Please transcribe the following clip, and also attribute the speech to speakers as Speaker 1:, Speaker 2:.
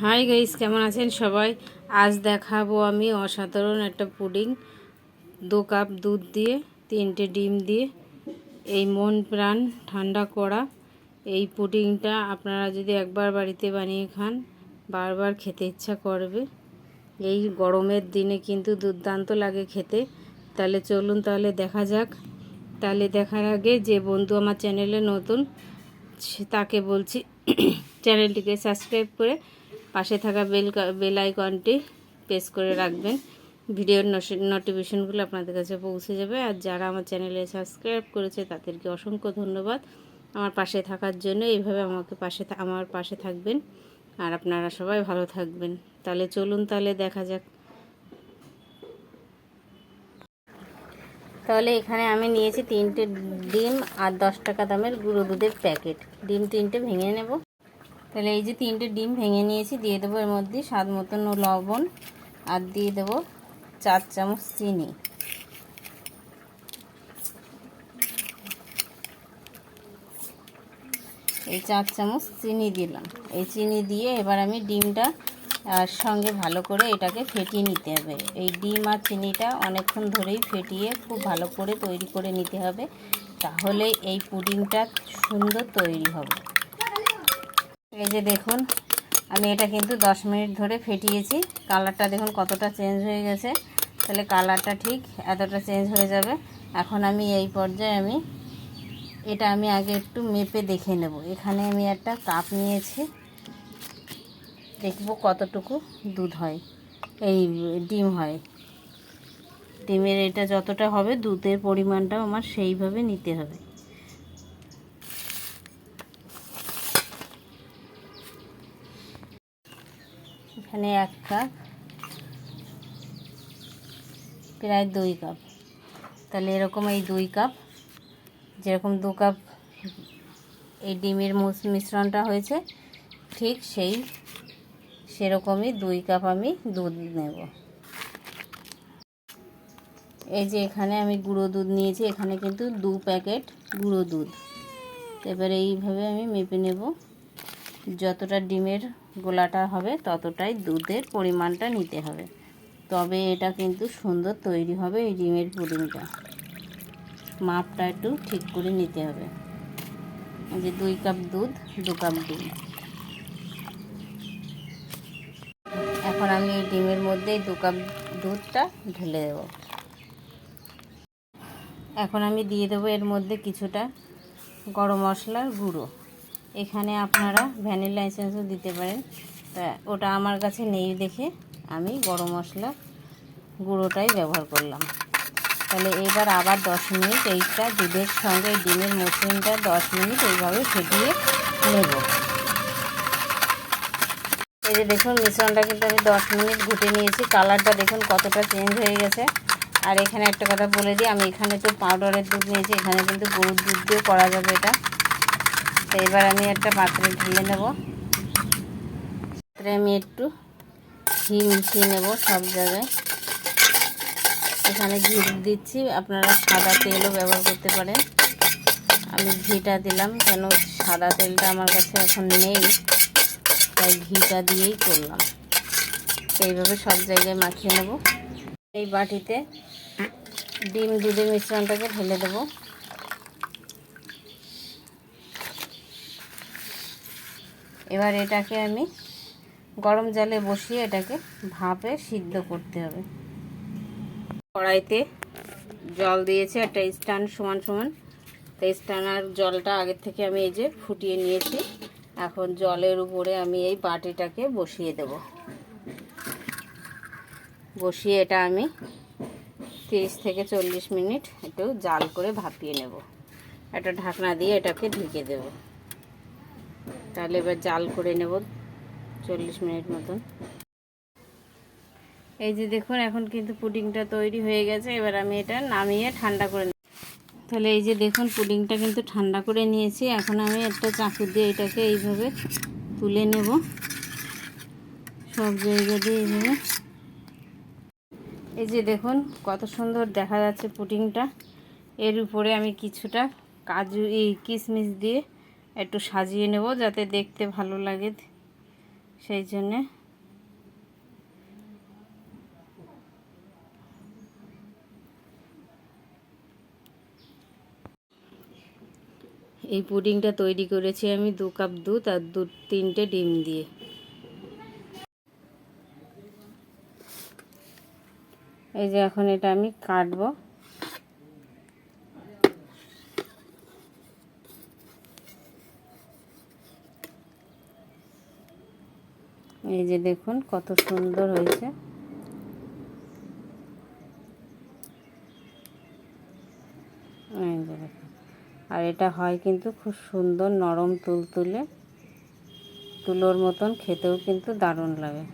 Speaker 1: Hi guys কেমন আছেন সবাই? আজ দেখাবো আমি অসাধারণ একটা পুডিং। দু কাপ দুধ দিয়ে, তিনটে ডিম দিয়ে, এই মন প্রাণ ঠান্ডা করা। এই পুডিংটা আপনারা যদি একবার বাড়িতে বানিয়ে খান, বারবার খেতে ইচ্ছা করবে। এই গরমের দিনে কিন্তু দুর্দান্ত লাগে খেতে। তাহলে চলুন তাহলে দেখা যাক। তাহলে দেখার আগে যে বন্ধু আমার চ্যানেলে নতুন তাকে বলছি, চ্যানেলটিকে সাবস্ক্রাইব করে পাশে থাকা বেল বেল আইকনটি প্রেস করে রাখবেন। ভিডিওর নোটিফিকেশনগুলো আপনাদের কাছে পৌঁছে যাবে। আর যারা আমার চ্যানেলে সাবস্ক্রাইব করেছে, তাদেরকে অসংখ্য ধন্যবাদ। আমার পাশে থাকার জন্য এইভাবে আমাকে পাশে আমার পাশে থাকবেন। আর আপনারা সবাই ভালো থাকবেন। তাহলে চলুন, তাহলে দেখা যাক। তাহলে এখানে আমি নিয়েছি তিনটে ডিম আর দশ টাকা দামের গুঁড়ো দুধের প্যাকেট। ডিম তিনটে ভেঙে নেব। তাহলে এই যে তিনটে ডিম ভেঙে নিয়েছি, দিয়ে দেবো এর মধ্যে স্বাদ মতন লবণ আর দিয়ে দেবো চার চামচ চিনি। এই চার চামচ চিনি দিলাম। এই চিনি দিয়ে এবার আমি ডিমটা, আর সঙ্গে ভালো করে এটাকে ফেটিয়ে নিতে হবে। এই ডিম আর চিনিটা অনেকক্ষণ ধরেই ফেটিয়ে খুব ভালো করে তৈরি করে নিতে হবে, তাহলে এই পুডিংটা সুন্দর তৈরি হবে। এই যে দেখুন, আমি এটা কিন্তু দশ মিনিট ধরে ফেটিয়েছি। কালারটা দেখুন কতটা চেঞ্জ হয়ে গেছে। তাহলে কালারটা ঠিক এতটা চেঞ্জ হয়ে যাবে। এখন আমি এই পর্যায়ে আমি, এটা আমি আগে একটু মেপে দেখে নেব। এখানে আমি একটা কাপ নিয়েছি। দেখব কতটুকু দুধ হয়। এই ডিম হয়। ডিমের এটা যতটা হবে, দুধের পরিমাণটাও আমার সেইভাবে নিতে হবে। এখানে এক কাপ প্রায় দুই কাপ। তাহলে এরকম এই দুই কাপ, যেরকম দু কাপ এই ডিমের মিশ্রণটা হয়েছে, ঠিক সেই সেরকমই দুই কাপ আমি দুধ নেব। এই যে এখানে আমি গুঁড়ো দুধ নিয়েছি, এখানে কিন্তু দু প্যাকেট গুঁড়ো দুধ। এবারে এইভাবে আমি মেপে নেব, যতটা ডিমের গোলাটা হবে, ততটাই দুধের পরিমাণটা নিতে হবে। তবে এটা কিন্তু সুন্দর তৈরি হবে এই ডিমের পুডিংটা। মাপটা একটু ঠিক করে নিতে হবে। যে দুই কাপ দুধ, দু কাপ ডিম। এখন আমি এই ডিমের মধ্যে দু কাপ দুধটা ঢেলে দেব। এখন আমি দিয়ে দেবো এর মধ্যে কিছুটা গরম মশলার গুঁড়ো। এখানে আপনারা ভ্যানিলা এসেন্সও দিতে পারেন। তা ওটা আমার কাছে নেই দেখে আমি গরম মশলা গুঁড়োটাই ব্যবহার করলাম। তাহলে এবার আবার দশ মিনিট এইটা দুধের সঙ্গে ডিমের মসৃণটা দশ মিনিট এইভাবে ফেটিয়ে নেব। এই যে দেখুন মিশ্রণটা কিন্তু আমি দশ মিনিট ঘুটে নিয়েছি। কালারটা দেখুন কতটা চেঞ্জ হয়ে গেছে। আর এখানে একটা কথা বলে দিই, আমি এখানে তো পাউডারের দুধ নিয়েছি, এখানে কিন্তু গরুর দুধ দিয়ে করা যাবে এটা। তো এবার আমি একটা পাত্রে ঢেলে নেব। পাত্রে আমি একটু ঘি মিশিয়ে নেব সব জায়গায়। এখানে ঘি দিচ্ছি, আপনারা সাদা তেলও ব্যবহার করতে পারেন। আমি ঘিটা দিলাম, কেন সাদা তেলটা আমার কাছে এখন নেই, তাই ঘিটা দিয়েই করলাম। তো এইভাবে সব জায়গায় মাখিয়ে নেব। এই বাটিতে ডিম দুধের মিশ্রণটাকে ঢেলে দেবো। এবার এটাকে আমি গরম জলে বসিয়ে এটাকে ভাপে সিদ্ধ করতে হবে। কড়াইতে জল দিয়েছি, একটা স্ট্যান্ড সমান সমান। তো স্ট্যান্ড আর জলটা আগের থেকে আমি এই যে ফুটিয়ে নিয়েছি। এখন জলের উপরে আমি এই বাটিটাকে বসিয়ে দেব। বসিয়ে এটা আমি তিরিশ থেকে চল্লিশ মিনিট একটু জাল করে ভাপিয়ে নেব। একটা ঢাকনা দিয়ে এটাকে ঢেকে দেব। তাহলে এবার জাল করে নেব চল্লিশ মিনিট মতন। এই যে দেখুন, এখন কিন্তু পুডিংটা তৈরি হয়ে গেছে। এবার আমি এটা নামিয়ে ঠান্ডা করে তাহলে এই যে দেখুন, পুডিংটা কিন্তু ঠান্ডা করে নিয়েছি। এখন আমি একটা চাকু দিয়ে এটাকে এইভাবে তুলে নেব। সব জায়গা দিয়ে এইভাবে। এই যে দেখুন, কত সুন্দর দেখা যাচ্ছে পুডিংটা। এর উপরে আমি কিছুটা কাজু, এই কিশমিশ দিয়ে একটু সাজিয়ে নেব যাতে দেখতে ভালো লাগে সেই জন্যে। এই পুডিংটা তৈরি করেছি আমি দু কাপ দুধ আর দু তিনটে ডিম দিয়ে। এই যে এখন এটা আমি কাটবো। এই যে দেখুন কত সুন্দর হয়েছে। আর এটা হয় কিন্তু খুব সুন্দর নরম তুলতুলে। তুলোর মতন খেতেও কিন্তু দারুণ লাগে।